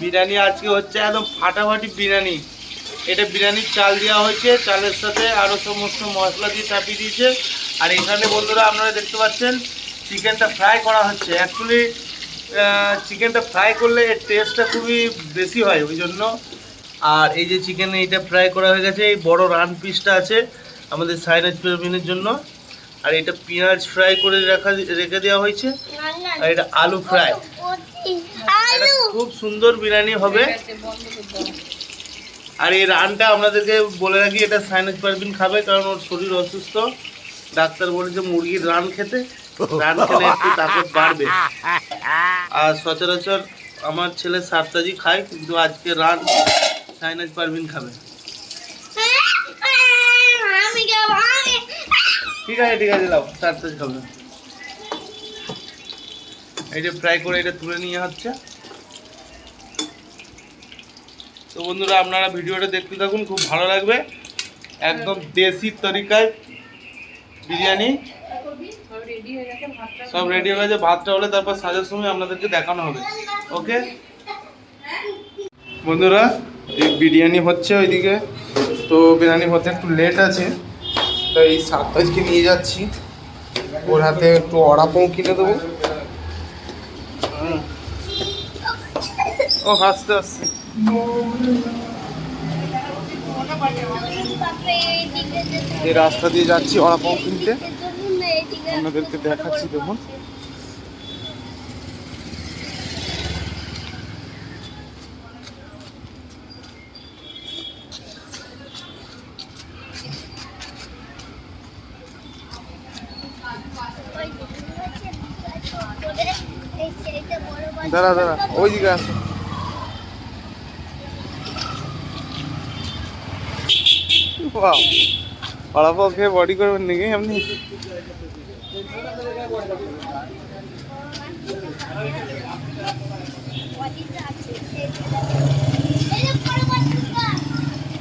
বিরিয়ানি আজকে হচ্ছে একদম ফাটাফাটি বিরিয়ানি। এটা বিরিয়ানির চাল দেওয়া হয়েছে, চালের সাথে আরও সমস্ত মশলা দিয়ে চাপিয়ে দিয়েছে। আর এখানে বন্ধুরা আপনারা দেখতে পাচ্ছেন, চিকেনটা ফ্রাই করা হচ্ছে। অ্যাকচুয়ালি চিকেনটা ফ্রাই করলে এর টেস্টটা খুবই বেশি হয়, ওই জন্য। আর এই যে চিকেন এইটা ফ্রাই করা হয়ে গেছে, এই বড় রান পিসটা আছে। আমাদের সাইনাজ পেরমিনের জন্য। আর এটা পেঁয়াজ ফ্রাই করে রাখা রেখে দেওয়া হয়েছে। আর এটা আলু ফ্রাই। খুব সুন্দর বিরিয়ানি হবে। আর এই রানটা আপনাদেরকে বলে রাখি এটা সাইনাজ পারবিন খাবে কারণ ওর শরীর অসুস্থ। ডাক্তার বলেছে মুরগির রান খেতে রান খেলে একটু তাকত বাড়বে। আর সচরাচর আমার ছেলে সাতটাজি খায় কিন্তু আজকে রান সাইনাজ পারবিন খাবে। ঠিক আছে ঠিক আছে দাও সাতটাজি খাবে। এই যে ফ্রাই করে এটা তুলে নিয়ে হচ্ছে তো বন্ধুরা, আপনারা ভিডিওটা দেখতে থাকুন, খুব ভালো লাগবে। একদম দেশি তরিকায় বিরিয়ানি। সব রেডি হয়ে গেছে, ভাতটা হলে তারপর সাজার সময় আপনাদেরকে দেখানো হবে। ওকে বন্ধুরা, এই বিরিয়ানি হচ্ছে ওইদিকে। তো বিরিয়ানি হতে একটু লেট আছে। তো এই সাতটাজকে নিয়ে যাচ্ছি। ওর হাতে একটু অড়াপও কিনে দেবো। ও, হাসতে হাসতে। এই রাস্তা দিয়ে যাচ্ছি অড়াপাও কিনতে। আপনাদেরকে দেখাচ্ছি, দেখুন। দাঁড়া দাঁড়া ওই দিকে আসো। বাহ খেয়ে বডি করবেন নাকি আপনি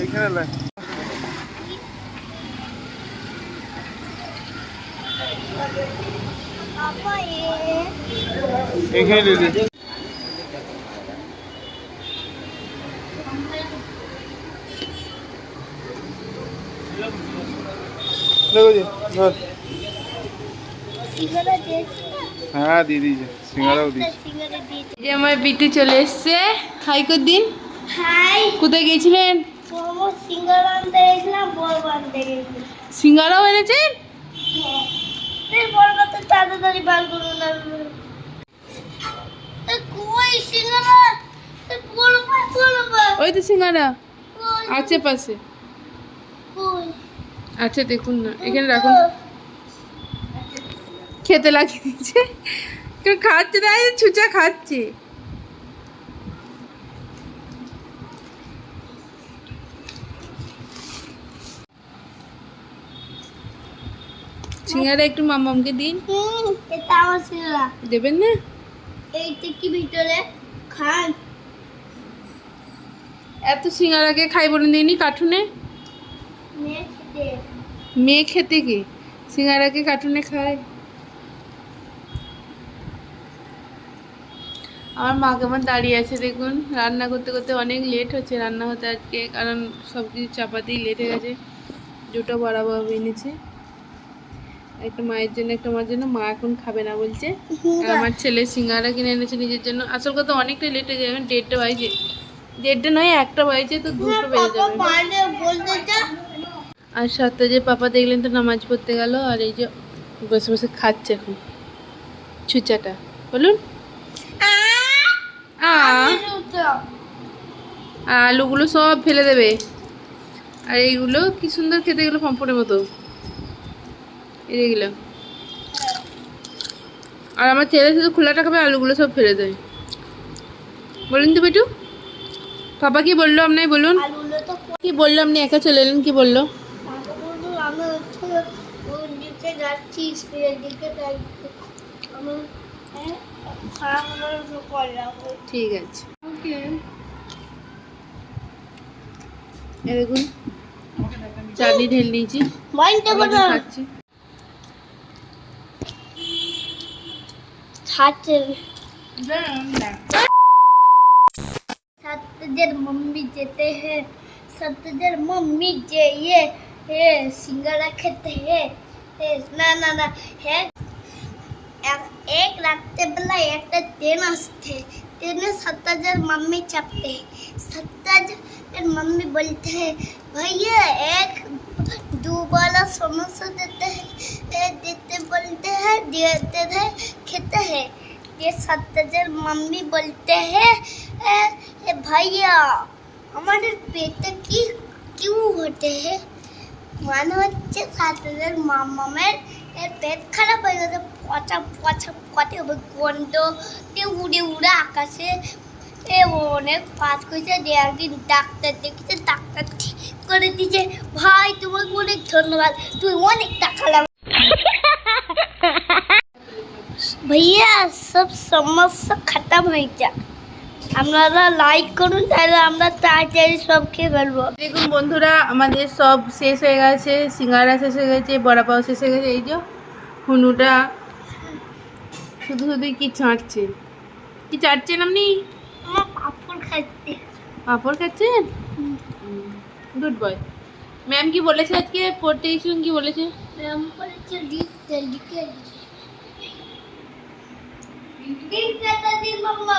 এইখানে লাই এইখানে দিদি দেখো জি ধর। হ্যাঁ দিয়ে দিয়েছে সিঙ্গারাও দিয়েছে। যে আমার বিটু চলে এসছে। হাইকোর দিন হাই। কোথায় গিয়েছিলেন? সিঙ্গারাও এনেছেন তাড়াতাড়ি বার করুন না। পা ওই তো সিঙ্গারা। কই আছে পাশে কই আচ্ছা দেখুন না এখানে রাখুন। খেতে লাগিয়ে দিচ্ছে কেউ খাচ্ছে না ছুচা খাচ্ছে। সিঙ্গারা একটু মামামকে দিন। দেবেন না? এইটা কি ভিতরে? খান। এত সিঙ্গারাকে খাই বলে দিইনি কার্টুনে? নেক্সট মেয়ে খেতে কি? সিঙ্গারাকে কার্টুনে খায়? আমার মা কেমন দাঁড়িয়ে আছে দেখুন। রান্না করতে করতে অনেক লেট হচ্ছে রান্না হতে আজকে কারণ সব কিছু চাপাতেই লেট হয়ে গেছে। দুটো বড়া বাবু এনেছে। একটা মায়ের জন্য একটা মার জন্য মা এখন খাবে না বলছে। আর আমার ছেলে সিঙ্গারা কিনে এনেছে নিজের জন্য। আসল কথা অনেকটা লেট হয়ে যায় এখন দেড়টা বাজে। দেড়টা নয় একটা বাজে তো দুটো বেজে যাবে। আর যে পাপা দেখলেন তো নামাজ পড়তে গেল আর এই যে বসে বসে খাচ্ছে এখন। ছুচাটা। বলুন। আর আলুগুলো সব ফেলে দেবে। আর এইগুলো কি সুন্দর খেতে গেলো পাম্পড়ের মতো। এই এগুলো। আর আমার ছেলে শুধু খোলাটা খাবে আলুগুলো সব ফেলে দেয়। বলুন তো বেটু। পাপা কি বলল আপনার বলুন। কি বলল আপনি? একা চলে এলেন কি বলল? কোন দিকে যাচ্ছি স্কুলের দিকে তাই হ্যাঁ, ঠিক আছে। ওকে। দেখুন চাটনি নিয়েছি। খাচ্ছি सत्यजर मम्मी जेते हैं सत्यजर मम्मी हे सिंगारा खेते हैं हे না না না হ্যাঁ এক- এক রাত্রেবেলা একটা ট্রেন আসছে ট্রেনে सत्यजर मम्मी चपते सत्यजर मम्मी बोलते हैं भैया एक दो वाला समोसा देते हैं ए, देते बोलते हैं देते थे खेते हैं ये सत्यजर मम्मी बोलते हैं এ এ ভাইয়া আমাদের পেটে কি কিউ ঘটে হে মনে হচ্ছে সাতজনের মামামের এর পেট খারাপ হয়ে গেছে পচা পচা পচে হবে গন্ধ দিয়ে উড়ে উড়ে আকাশে এ অনেক পাস করেছে যে একদিন ডাক্তার দেখেছে ডাক্তার ঠিক করে দিয়েছে ভাই তোমাকে অনেক ধন্যবাদ তুই অনেক টাকা লাভ भैया सब समस्या खत्म হয়ে যা আপনারা লাইক করুন তাহলে আমরা তাড়াতাড়ি সব খেয়ে ফেলব। দেখুন বন্ধুরা আমাদের সব শেষ হয়ে গেছে সিঙ্গারা শেষ হয়ে গেছে বড়া পাও শেষ হয়ে গেছে এই যে হুনুটা শুধু শুধুই কি ছাঁটছে? কি চাটছেন আপনি? পাপড় খাচ্ছে। পাঁপড় খাচ্ছেন? Good boy. ম্যাম কি বলেছে আজকে? পড়তে গেছিলেন কি বলেছে? ম্যাম বলেছে লিখতে লিখে লিখতে দিন। মাম্মা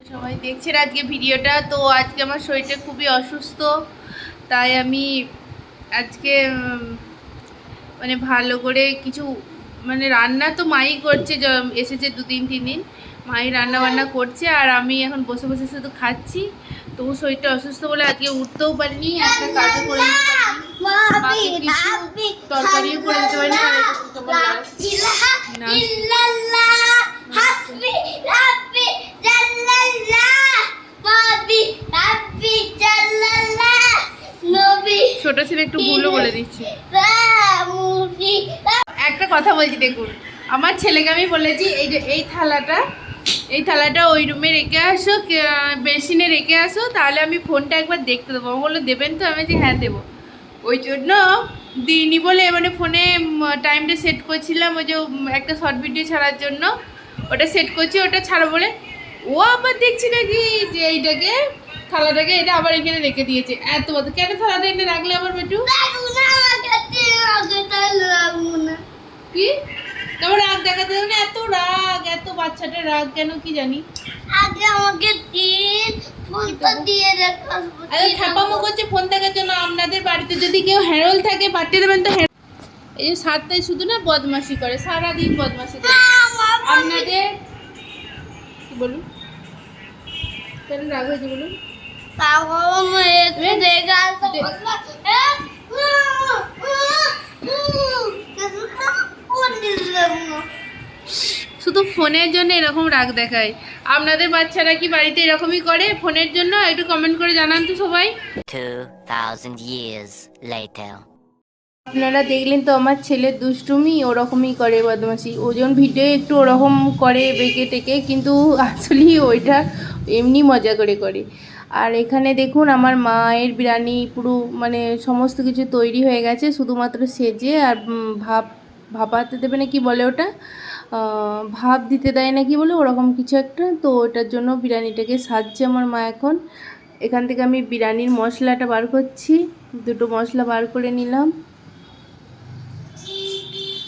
সবাই দেখছেন আজকে ভিডিওটা। তো আজকে আমার শরীরটা খুবই অসুস্থ, তাই আমি আজকে মানে ভালো করে কিছু মানে রান্না তো মাই করছে এসেছে দু তিন তিন দিন মাই রান্না বান্না করছে আর আমি এখন বসে বসে শুধু খাচ্ছি। তবু শরীরটা অসুস্থ বলে আজকে উঠতেও পারিনি, একটা কাজও করে বাকি কিছু তরকারিও করে দিতে তোমার ছোট ছেলে একটু ভুলও বলে দিচ্ছি। একটা কথা বলছি দেখুন। আমার ছেলেকে আমি বলেছি এই যে এই থালাটা এই থালাটা ওই রুমে রেখে আসো বেসিনে রেখে আসো তাহলে আমি ফোনটা একবার দেখতে দেবো। আমি বলল দেবেন তো? আমি যে হ্যাঁ দেবো। ওই জন্য দিইনি বলে মানে ফোনে টাইমটা সেট করছিলাম ওই যে একটা শর্ট ভিডিও ছাড়ার জন্য। ওটা সেট করছি, ওটা ছাড়ো বলে। ও আবার দেখছি নাকি যে এইটাকে, থালাটাকে, এটা আবার এখানে রেখে দিয়েছে। এত কথা কেন থালাটা এনে রাখলে আবার বেটু? কি? তারপর রাগ দেখাতে এত রাগ, এত বাচ্চাটা রাগ, কেন কি জানি? আগে আমাকে দিন ফোনটা দিয়ে রেখে আরে ছাপামো করছে ফোন দেখার জন্য আপনাদের বাড়িতে যদি কেউ হ্যারোল থাকে পাঠিয়ে দেবেন তো এই যে সাতটায় শুধু না বদমাশি করে সারাদিন বদমাশি করে আপনাদের কি বলুন কেন রাগ হয়েছে বলুন আসব শুধু ফোনের জন্য এরকম রাগ দেখায়। আপনাদের বাচ্চারা কি বাড়িতে এরকমই করে? ফোনের জন্য একটু কমেন্ট করে জানান তো সবাই। 2,000 years later. আপনারা দেখলেন তো আমার ছেলের দুষ্টুমি ওরকমই করে বদমাসি ওজন ভিডিও একটু ওরকম করে বেঁকে টেকে কিন্তু আসলেই ওইটা এমনি মজা করে করে। আর এখানে দেখুন আমার মায়ের বিরিয়ানি পুরো মানে সমস্ত কিছু তৈরি হয়ে গেছে শুধুমাত্র সেজে আর ভাপ ভাপাতে দেবে না কি বলে ওটা? ভাপ দিতে দেয় না কি বলে ওরকম কিছু একটা। তো ওটার জন্য বিরিয়ানিটাকে সাজছে আমার মা এখন। এখান থেকে আমি বিরিয়ানির মশলাটা বার করছি। দুটো মশলা বার করে নিলাম।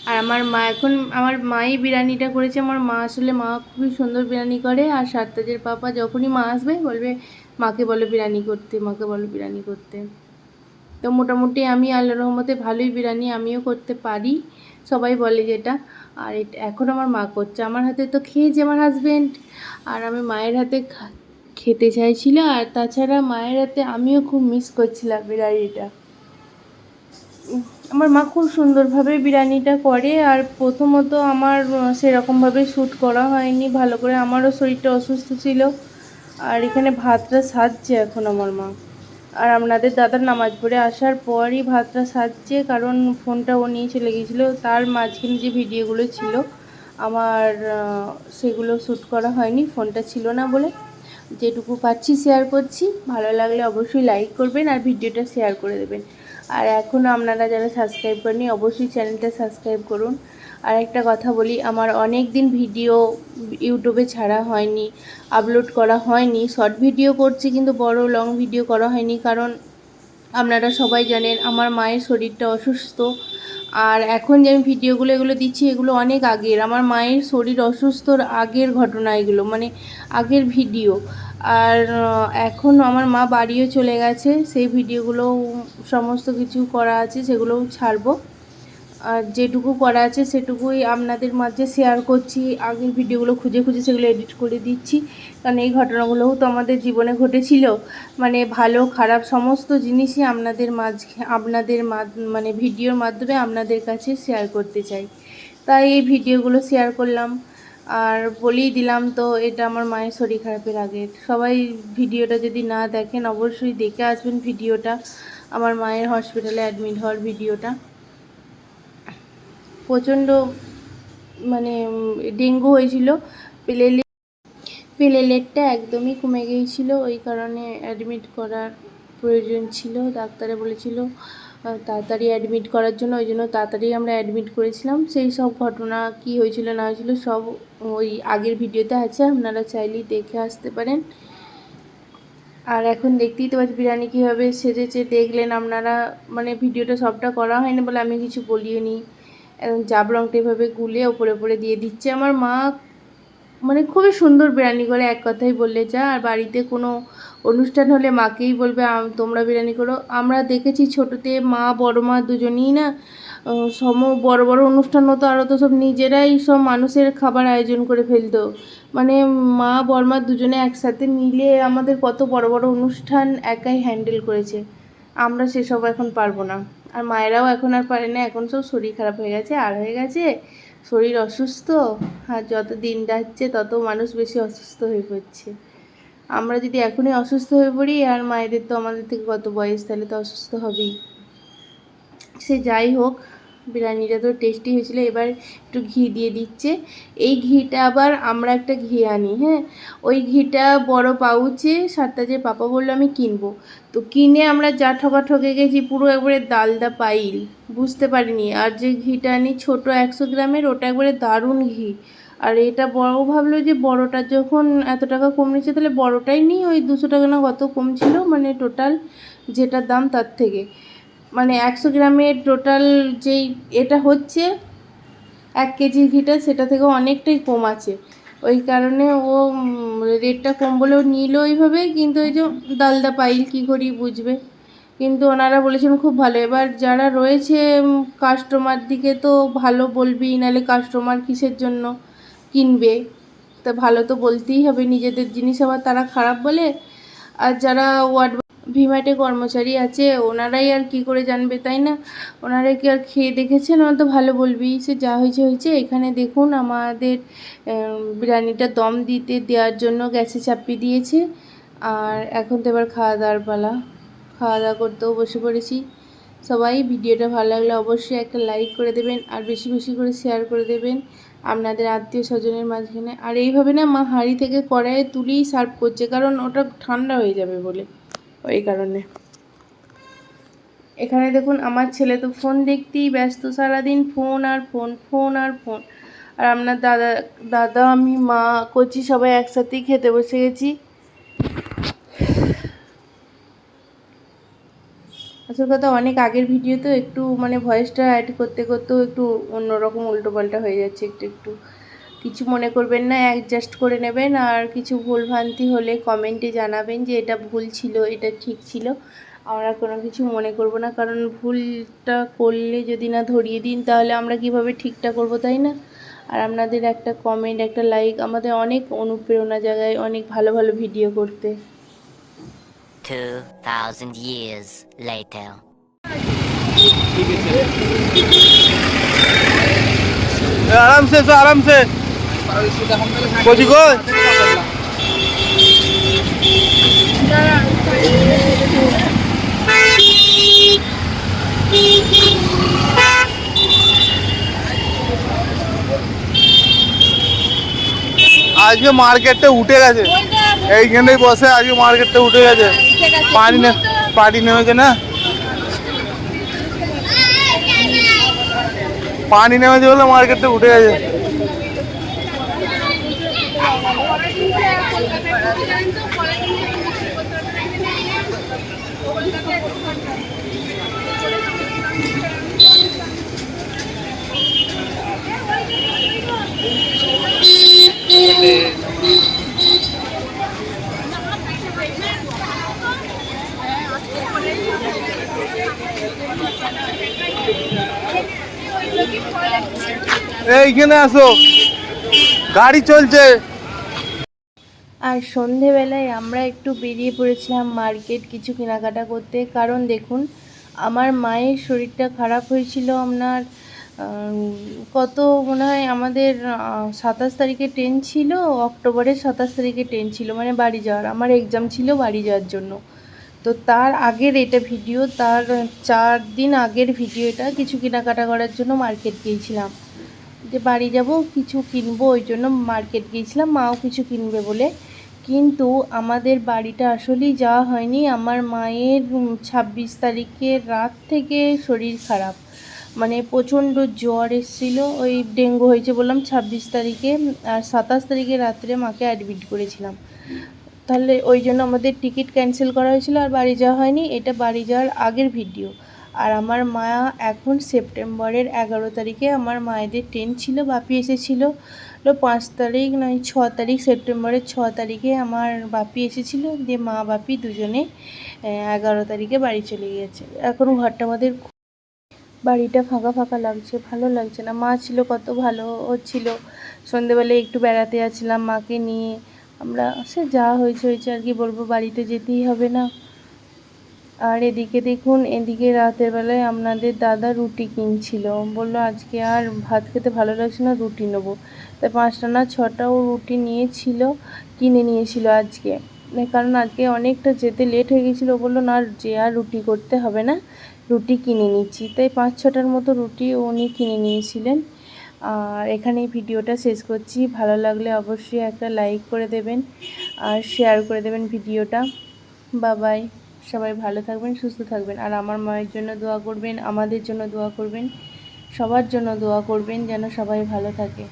আর আমার মা এখন, আমার মাই বিরিয়ানিটা করেছে। আমার মা আসলে, মা খুবই সুন্দর বিরিয়ানি করে। আর সারতাজের পাপা যখনই মা আসবে, বলবে, মাকে বলো বিরিয়ানি করতে, মাকে বলো বিরিয়ানি করতে। তো মোটামুটি আমি আল্লাহ রহমতে ভালোই বিরিয়ানি আমিও করতে পারি। সবাই বলে যেটা। আর এখন আমার মা করছে। আমার হাতে তো খেয়েছে আমার হাজবেন্ড আর আমি মায়ের হাতে খেতে চাইছিল, আর তাছাড়া মায়ের হাতে আমিও খুব মিস করছিলাম বিরিয়ানিটা। আমার মা খুব সুন্দরভাবে বিরিয়ানিটা করে, আর প্রথমত আমার সেরকমভাবে শ্যুট করা হয়নি। ভালো করে আমারও শরীরটা অসুস্থ ছিল। আর এখানে ভাতটা সাজছে এখন আমার মা। আর আপনাদের দাদার নামাজ পড়ে আসার পরই ভাতটা সাজছে, কারণ ফোনটা ও নিয়ে চলে গিয়েছিল। তার মাঝখানে যে ভিডিওগুলো ছিল, আমার সেগুলো শ্যুট করা হয়নি, ফোনটা ছিল না বলে। যেটুকু পাচ্ছি শেয়ার করছি। ভালো লাগলে অবশ্যই লাইক করবেন আর ভিডিওটা শেয়ার করে দেবেন। আর এখনও আপনারা যারা সাবস্ক্রাইব করেনি অবশ্যই চ্যানেলটা সাবস্ক্রাইব করুন। আর একটা কথা বলি, আমার অনেক দিন ভিডিও ইউটিউবে ছাড়া হয়নি আপলোড করা হয়নি। শর্ট ভিডিও করছি কিন্তু বড় লং ভিডিও করা হয়নি কারণ আপনারা সবাই জানেন আমার মায়ের শরীরটা অসুস্থ। আর এখন যে আমি ভিডিওগুলো এগুলো দিচ্ছি, এগুলো অনেক আগের। আমার মায়ের শরীর অসুস্থর আগের ঘটনা এগুলো মানে আগের ভিডিও আর এখন আমার মা বাড়িও চলে গেছে, সেই ভিডিওগুলো সমস্ত কিছু করা আছে, সেগুলোও ছাড়বো। আর যেটুকু করা আছে সেটুকুই আপনাদের মাঝে শেয়ার করছি। আগের ভিডিওগুলো খুঁজে খুঁজে সেগুলো এডিট করে দিচ্ছি। কারণ এই ঘটনাগুলোও তো আমাদের জীবনে ঘটেছিল। মানে ভালো, খারাপ সমস্ত জিনিসই আপনাদের মাঝে আপনাদের মানে ভিডিওর মাধ্যমে আপনাদের কাছে শেয়ার করতে চাই। তাই এই ভিডিওগুলো শেয়ার করলাম। আর বলেই দিলাম তো, এটা আমার মায়ের শরীর খারাপের আগে সবাই ভিডিওটা যদি না দেখেন, অবশ্যই দেখে আসবেন ভিডিওটা আমার মায়ের হসপিটালে অ্যাডমিট হওয়ার ভিডিওটা প্রচণ্ড মানে ডেঙ্গু হয়েছিল। প্লেলে প্লেলেটটা একদমই কমে গিয়েছিল। ওই কারণে অ্যাডমিট করার প্রয়োজন ছিল। ডাক্তারে বলেছিল তাড়াতাড়ি অ্যাডমিট করার জন্য। ওই জন্য তাড়াতাড়ি আমরা অ্যাডমিট করেছিলাম। সেই সব ঘটনা কি হয়েছিল, না হয়েছিল, সব ওই আগের ভিডিওতে আছে। আপনারা চাইলেই দেখে আসতে পারেন। আর এখন দেখতেই তো পাচ্ছি বিরিয়ানি কীভাবে সেজেছে। দেখলেন আপনারা মানে ভিডিওটা সবটা করা হয়নি বলে আমি কিছু বলিও নি। একদম জাব রঙটা এভাবে গুলে ওপরে ওপরে দিয়ে দিচ্ছে। আমার মা মানে খুবই সুন্দর বিরিয়ানি করে, এক কথাই বললে যা। আর বাড়িতে কোনো অনুষ্ঠান হলে মাকেই বলবে তোমরা বিরিয়ানি করো। আমরা দেখেছি ছোটোতে মা, বড় মা দুজনেই না সম, বড় বড় অনুষ্ঠান হতো, আরও তো সব নিজেরাই সব মানুষের খাবার আয়োজন করে ফেলতো। মানে মা বড়মা দুজনে একসাথে মিলে আমাদের কত বড় বড় অনুষ্ঠান একাই হ্যান্ডেল করেছে। আমরা সেসব এখন পারব না। আর মায়েরাও এখন আর পারে না, এখন সব শরীর খারাপ হয়ে গেছে, আর হয়ে গেছে শরীর অসুস্থ, আর যত দিন যাচ্ছে তত মানুষ বেশি অসুস্থ হয়ে পড়ছে। আমরা যদি এখনই অসুস্থ হয়ে পড়ি, আর মায়েদের তো আমাদের থেকে কত বয়স, তাহলে তো অসুস্থ হবেই। সে যাই হোক বিরিয়ানিটা তো টেস্টি হয়েছিল, এবার একটু ঘি দিয়ে দিচ্ছে। এই ঘিটা আবার আমরা একটা ঘি আনি হ্যাঁ? ওই ঘিটা বড় পাউচে সাতটা যে পাপা বলল আমি কিনবো। তো কিনে আমরা যা ঠকা ঠকে গেছি, পুরো একবারে দালদা পাইল। বুঝতে পারিনি, আর যে ঘিটা আনি ছোট একশো গ্রামের, ওটা একবারে দারুণ ঘি। আর এটা বড় ভাবলো যে বড়টা যখন এত টাকা কম নিচ্ছে তাহলে বড়টাই নিই, ওই দুশো টাকা না কত কম ছিল মানে টোটাল যেটা দাম তার থেকে। মানে একশো গ্রামের টোটাল যেই এটা হচ্ছে, এক কেজি ঘিটা সেটা থেকে অনেকটাই কম আছে। ওই কারণে ও রেটটা কম বলেও নিল ওইভাবে কিন্তু ওই যে দালদা পাইল কী করি বুঝবে। কিন্তু ওনারা বলেছেন খুব ভালো। এবার যারা রয়েছে কাস্টমার দিকে তো ভালো বলবি নাহলে কাস্টমার কিসের জন্য কিনবে? তা ভালো তো বলতেই হবে, নিজেদের জিনিস আবার তারা খারাপ বলে। আর যারা ওয়ার্ড ভিমাটে কর্মচারী আছে, ওনারাই আর কি করে জানবে তাই না? ওনারা কি আর খেয়ে দেখেছেন? ওরা তো ভালো বলবি। সে যা হয়েছে হয়েছে। এখানে দেখুন, আমাদের বিরিয়ানিটা দম দিতে, দেওয়ার জন্য গ্যাসে চাপিয়ে দিয়েছে। আর এখন তো এবার খাওয়া দাওয়ার পালা। খাওয়া দাওয়া করতেও বসে পড়েছি। সবাই, ভিডিওটা ভালো লাগলে অবশ্যই একটা লাইক করে দেবেন আর বেশি বেশি করে শেয়ার করে দেবেন আপনাদের আত্মীয় স্বজনের মাঝখানে। আর এইভাবে না মা হাঁড়ি থেকে কড়াইয়ে তুলেই সার্ভ করছে, কারণ ওটা ঠান্ডা হয়ে যাবে বলে। ওই কারণে। এখানে দেখুন, আমার ছেলে তো ফোন দেখতেই ব্যস্ত সারাদিন, ফোন আর ফোন ফোন আর ফোন। আর আপনার দাদা দাদা, আমি, মা, কচি সবাই একসাথেই খেতে বসে গেছি। আসল কথা, অনেক আগের ভিডিও তো একটু মানে ভয়েসটা অ্যাড করতে, করতেও একটু অন্যরকম উল্টোপাল্টা হয়ে যাচ্ছে একটু একটু। কিছু মনে করবেন না অ্যাডজাস্ট করে নেবেন আর কিছু ভুলভ্রান্তি হলে কমেন্টে জানাবেন যে এটা ভুল ছিল এটা ঠিক ছিল। আমরা কোনো কিছু মনে করব না কারণ ভুলটা করলে যদি না ধরিয়ে দিন তাহলে আমরা কীভাবে ঠিকটা করব তাই না? আর আপনাদের একটা কমেন্ট একটা লাইক আমাদের অনেক অনুপ্রেরণা জায়গায় অনেক ভালো ভালো ভিডিও করতে। আরামসে আরামসে। কোথায় কই? আজকে মার্কেটটা উঠে গেছে। এইখানেই বসে, আজকে মার্কেটটা উঠে গেছে। পানি পানি নেমেছে না? পানি নেমেছে বলে মার্কেটটা উঠে গেছে। এইখানে আসো। গাড়ি চলছে। আর সন্ধেবেলায় আমরা একটু বেরিয়ে পড়েছিলাম মার্কেট কিছু কেনাকাটা করতে। কারণ দেখুন, আমার মায়ের শরীরটা খারাপ হয়েছিল আপনার কত মনে হয় আমাদের সাতাশ তারিখে ট্রেন ছিল, অক্টোবরের সাতাশ তারিখে ট্রেন ছিল মানে বাড়ি যাওয়ার। আমার এক্সাম ছিল বাড়ি যাওয়ার জন্য। তো তার আগের এটা ভিডিও তার চার দিন আগের ভিডিও এটা, কিছু কেনাকাটা করার জন্য মার্কেট গিয়েছিলাম। যে বাড়ি যাব, কিছু কিনবো, ওই জন্য মার্কেট গিয়েছিলাম, মাও কিছু কিনবে বলে। কিন্তু আমাদের বাড়িটা আসলেই যাওয়া হয়নি। আমার মায়ের ছাব্বিশ তারিখের রাত থেকে শরীর খারাপ। মানে প্রচণ্ড জ্বর এসেছিল, ওই ডেঙ্গু হয়েছে বললাম ছাব্বিশ তারিখে, আর সাতাশ তারিখে রাত্রে মাকে অ্যাডমিট করেছিলাম। তাহলে ওই জন্য আমাদের টিকিট ক্যান্সেল করা হয়েছিল আর বাড়ি যাওয়া হয়নি। এটা বাড়ি যাওয়ার আগের ভিডিও আর আমার মা এখন সেপ্টেম্বরের এগারো তারিখে আমার মায়েদের ট্রেন ছিল, বাপি এসেছিল। পাঁচ তারিখ নয় ছ তারিখ, সেপ্টেম্বরের ছ তারিখে আমার বাপি এসেছিল। দিয়ে মা, বাপি দুজনে এগারো তারিখে বাড়ি চলে গিয়েছে। এখন ঘরটা আমাদের বাড়িটা ফাঁকা ফাঁকা লাগছে, ভালো লাগছে না। মা ছিল কত ভালো ছিল। সন্ধেবেলায় একটু বেড়াতে যাচ্ছিলাম মাকে নিয়ে। আমরা, সে যা হয়েছে হয়েছে আর কি বলব, বাড়িতে যেতেই হবে না। আর এদিকে দেখুন, এদিকে রাতের বেলায় আপনাদের দাদা রুটি কিনছিল। বলল, আজকে আর ভাত খেতে ভালো লাগছে না, রুটি নেব। তাই পাঁচটা না ছটাও রুটি নিয়েছিল, কিনে নিয়েছিল আজকে। কারণ আজকে অনেকটা যেতে লেট হয়ে গেছিল। বলল, না, যে আর রুটি করতে হবে না, রুটি কিনে নিচ্ছি। তাই পাঁচ ছটার মতো রুটি উনি কিনে নিয়েছিলেন। আর এখানেই ভিডিওটা শেষ করছি। ভালো লাগলে অবশ্যই একটা লাইক করে দেবেন আর শেয়ার করে দেবেন ভিডিওটা। বাবাই সবাই ভালো থাকবেন, সুস্থ থাকবেন। আর আমার মায়ের জন্য দোয়া করবেন, আমাদের জন্য দোয়া করবেন, সবার জন্য দোয়া করবেন যেন সবাই ভালো থাকে।